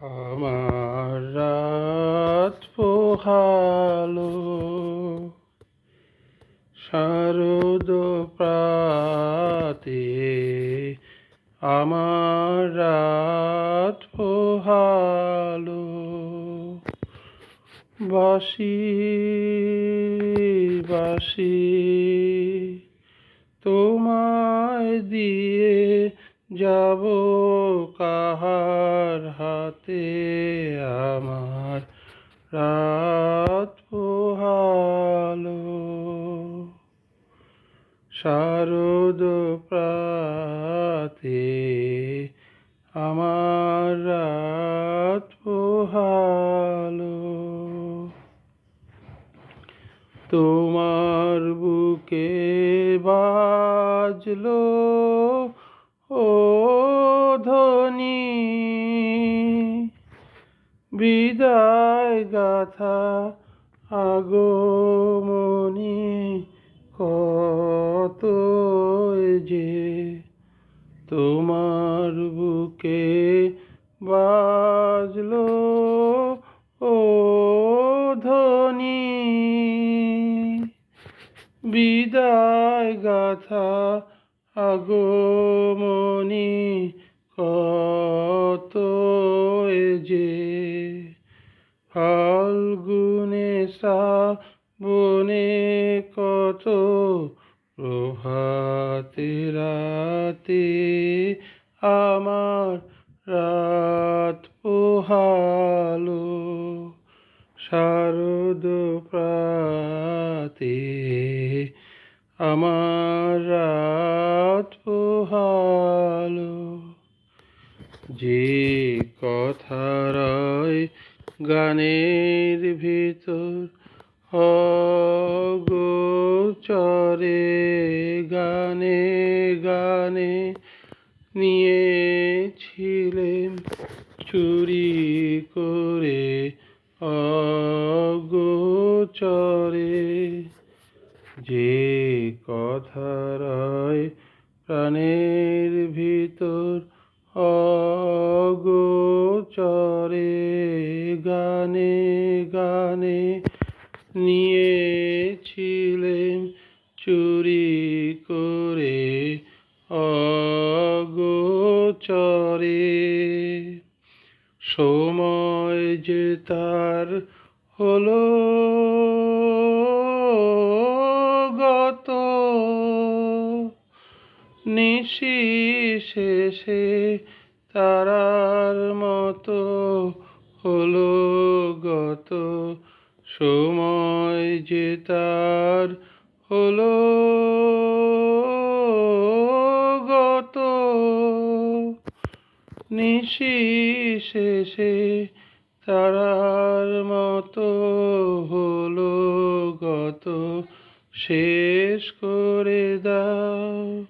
আমার রাত পোহালো শারদ প্রাতে আমার রাত পোহালো। বাসি বাসি তোমায় দিয়ে যাব কাহার হাতে আমার রাত পোহালো। শারদ প্রাতে আমার রাত পোহালো। তোমার বুকে বাজলো ধ্বনি বিদায় গাথা আগমনি কত যে তোমার বুকে বাজলো ও ধ্বনি। বিদায় গাথা আগমনি কত যে ফাল্গুনে শ্রাবণে কত প্রভাতে রাতে আমার রাত পোহালো, শারদ প্রাতে আমার রাত পোহালো। যে কথা গানের ভিতর অগোচরে গানে গানে নিয়েছিলেন চুরি করে অগোচরে। যে কথা প্রাণের ভিতর অগোচরে গানে গানে নিয়েছিলেন চুরি করে। অগোচরে সময় যে তার হলো তারার মতো হলো গত সময় যে তার হলো গত। নিশি শেষে তারার মতো হলো গত। শেষ করে দাও।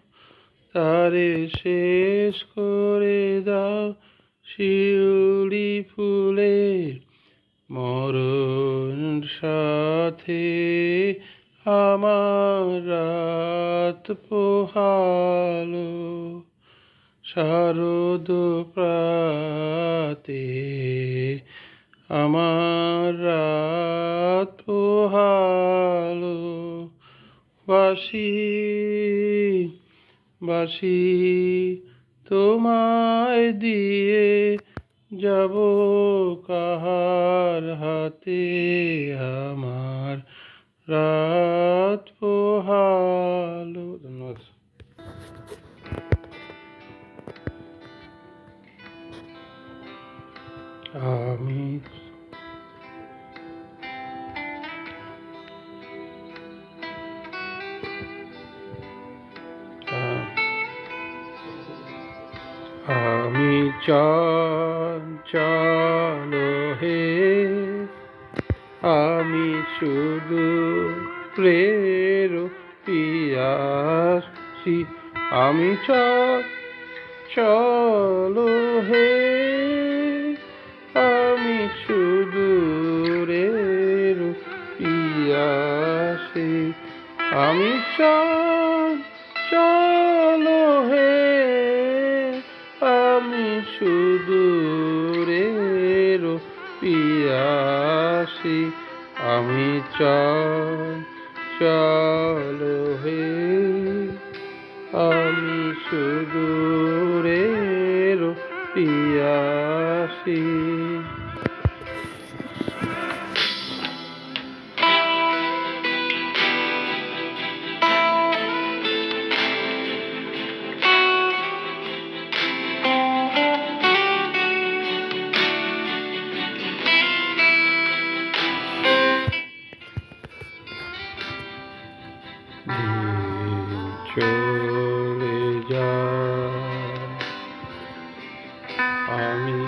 তারে শেষ করে দাও শিউলি ফুলে। মরণ সাথে আমার রাত পোহালো। শারদ প্রাতে আমার রাত পোহালো। বাসি বাসি তোমায় দিয়ে যাব কাহার হাতে আমার রাত পোহালো। আমি চঞ্চল হে। আমি শুধু প্রের পিয়াসি আমি চলো হে। আমি শুধু রে পিয়াসি আমি চলো কাছে আমি চাই চলো হে আমি শুধু চলে যায়। আমি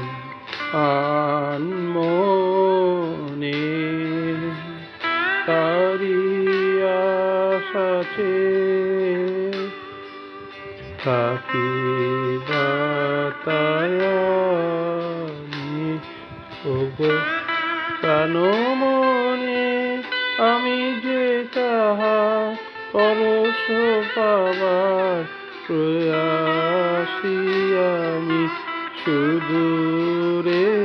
আনমনে তারি আশাচে থাকি বাতায়ানি ওগো প্রাণ মনে আমি যে তাহা পরশ পাবার প্রয়াসী আমি সুদূরের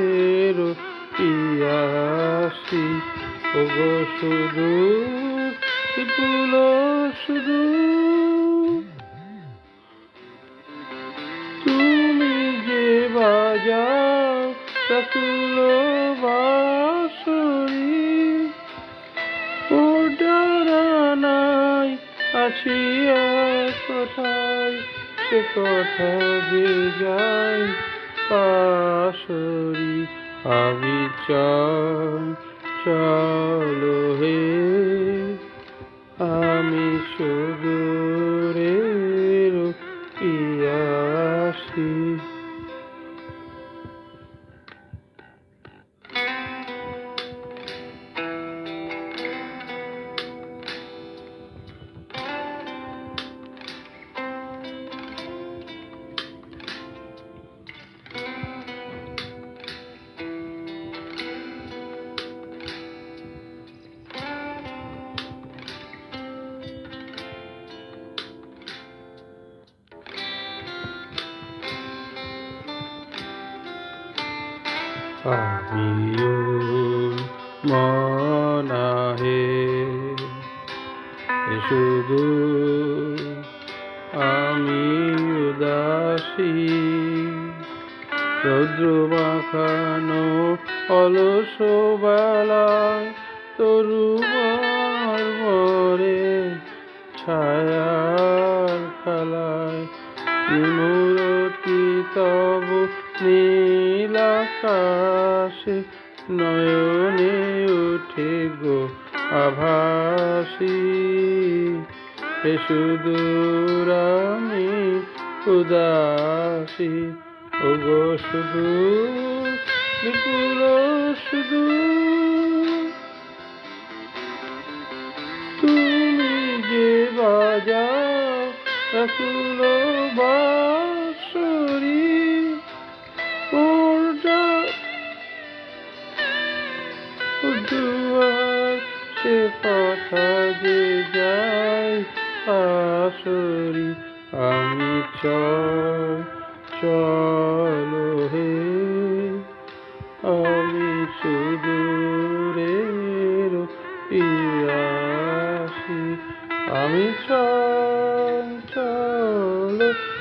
পিয়াসী। ওগো সুদূর বিপুল সুদূর। আছি এক সে কথা যে যাই পাশরি আমি চাই চলো আমিও মনাহে। শুধু আমি উদাসী, রৌদ্র মাখানো অলস বেলায় তরুবার মরে ছায়ার খেলায় মূরতি তব নীলাকাশে নয়নে উঠে গো আভাসী। হে সুদূর আমি উদাসী। ও গো শুধু বিপুল সুদূর। তুমি যে বাজাও রকুল বাঁশরি যে যায় আসরি আমি চল চলো হে। আমি সুদূরের পিয়াসী আমি চল চল